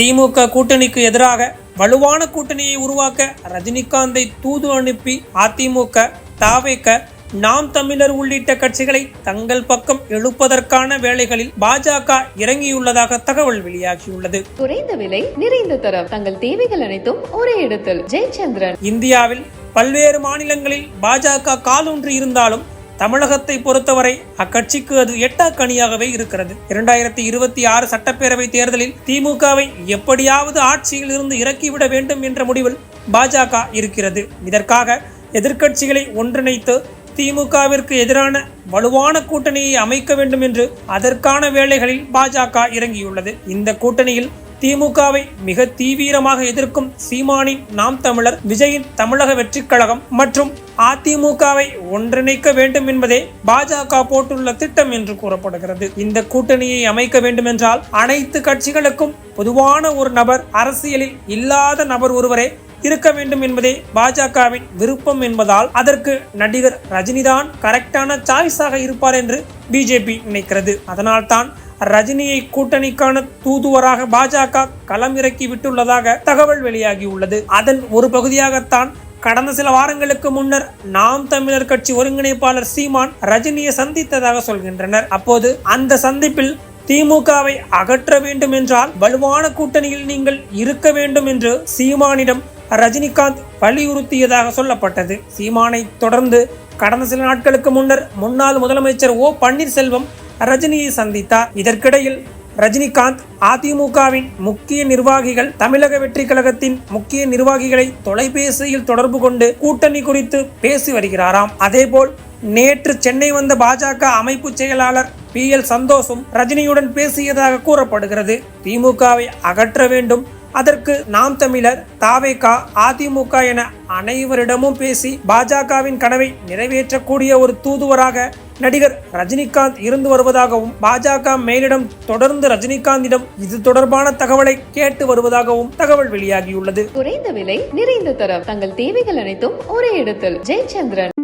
திமுக கூட்டணிக்கு எதிராக வலுவான கூட்டணியை உருவாக்க ரஜினிகாந்தை தூது அனுப்பி அதிமுக தாவேக நாம் தமிழர் உள்ளிட்ட கட்சிகளை தங்கள் பக்கம் எழுப்பதற்கான வேலைகளில் பாஜக இறங்கியுள்ளதாக தகவல் வெளியாகியுள்ளது. குறைந்த விலை நிறைந்த தரம் தங்கள் தேவைகள் அனைத்தும் ஒரே இடத்தில். ஜெயச்சந்திரன். இந்தியாவில் பல்வேறு மாநிலங்களில் பாஜக காலூன்றி இருந்தாலும் தமிழகத்தை பொறுத்தவரை அக்கட்சிக்கு அது எட்டாக்கணியாகவே இருக்கிறது. இரண்டாயிரத்தி இருபத்தி ஆறு சட்டப்பேரவை தேர்தலில் திமுகவை எப்படியாவது ஆட்சியில் இருந்து இறக்கிவிட வேண்டும் என்ற முடிவில் பாஜக இருக்கிறது. இதற்காக எதிர்க்கட்சிகளை ஒன்றிணைத்து திமுகவிற்கு எதிரான வலுவான கூட்டணியை அமைக்க வேண்டும் என்று அதற்கான வேலைகளில் பாஜக இறங்கியுள்ளது. இந்த கூட்டணியில் திமுகவை மிக தீவிரமாக எதிர்க்கும் சீமானின் நாம் தமிழர் விஜயின் தமிழக வெற்றிக் கழகம் மற்றும் அதிமுகவை ஒன்றிணைக்க வேண்டும் என்பதே பாஜக போட்டுள்ள திட்டம் என்று கூறப்படுகிறது. இந்த கூட்டணியை அமைக்க வேண்டுமென்றால் அனைத்து கட்சிகளுக்கும் பொதுவான ஒரு நபர் அரசியலில் இல்லாத நபர் ஒருவரே இருக்க வேண்டும் என்பதே பாஜகவின் விருப்பம் என்பதால் அதற்கு நடிகர் ரஜினிதான் கரெக்டான சாய்ஸாக இருப்பார் என்று பிஜேபி நினைக்கிறது. அதனால்தான் ரஜினியை கூட்டணிக்கான தூதுவராக பாஜக களம் இறக்கி விட்டுள்ளதாக தகவல் வெளியாகியுள்ளது. அதன் ஒரு பகுதியாகத்தான் கடந்த சில வாரங்களுக்கு முன்னர் நாம் தமிழர் கட்சி ஒருங்கிணைப்பாளர் சீமான் ரஜினியை சந்தித்ததாக சொல்கின்றனர். அப்போது அந்த சந்திப்பில் திமுகவை அகற்ற வேண்டும் என்றால் வலுவான கூட்டணியில் நீங்கள் இருக்க வேண்டும் என்று சீமானிடம் ரஜினிகாந்த் வலியுறுத்தியதாக சொல்லப்பட்டது. சீமானை தொடர்ந்து கடந்த சில நாட்களுக்கு முன்னர் முன்னாள் முதலமைச்சர் ஓ பன்னீர்செல்வம் ரஜினியை சந்தித்தார். இதற்கிடையில் ரஜினிகாந்த் அதிமுகவின் முக்கிய நிர்வாகிகள் தமிழக வெற்றி கழகத்தின் முக்கிய நிர்வாகிகளை தொலைபேசியில் தொடர்பு கொண்டு கூட்டணி குறித்து பேசி வருகிறாராம். அதேபோல் நேற்று சென்னை வந்த பாஜக அமைப்பு செயலாளர் பி. எல். சந்தோஷும் ரஜினியுடன் பேசியதாக கூறப்படுகிறது. திமுகவை அகற்ற வேண்டும். அதற்கு நாம் தமிழர் தாவேகா அதிமுக என அனைவரிடமும் பேசி பாஜகவின் கனவை நிறைவேற்றக்கூடிய ஒரு தூதுவராக நடிகர் ரஜினிகாந்த் இருந்து வருவதாகவும் பாஜக மேலிடம் தொடர்ந்து ரஜினிகாந்திடம் இது தொடர்பான தகவலை கேட்டு வருவதாகவும் தகவல் வெளியாகியுள்ளது. குறைந்த விலை நிறைந்த தரம் தங்கள் தேவைகள் அனைத்தும் ஒரே இடத்தில். ஜெயச்சந்திரன்.